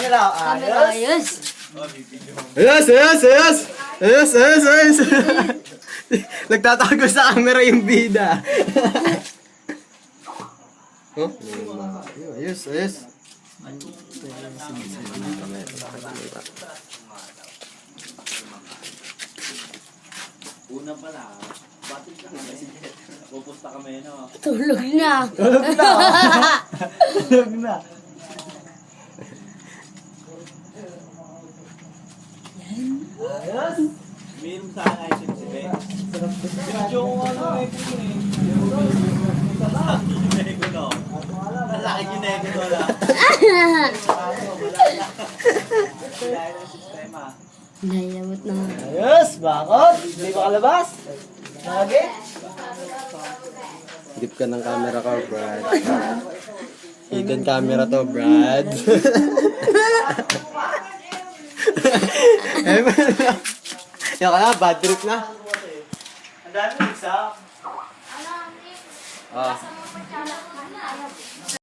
camera. Camera, Ayos. ayos. Ayos, ayos, ayos! Ayos, ayos, ayos! Nagtatago sa camera yung bida. oh, ayos, ayos. Una pala, bakit ka kami? Pupusta kami, no? Tulog na. Tulog na. Tulog na. Ayos. Meron sana ay si Ben. Yung ano, eh, kung eh. Gineko, no? Lalaki gineko, no? la. Dahil ang sistema. Nailamot na. Ayos. Bakot. Hindi makalabas. Nakagit. Dip ka ng camera ko, Brad. Hidden camera to, Brad. eh, Yan ka na, bad trip na. Ang dami isa. Ah.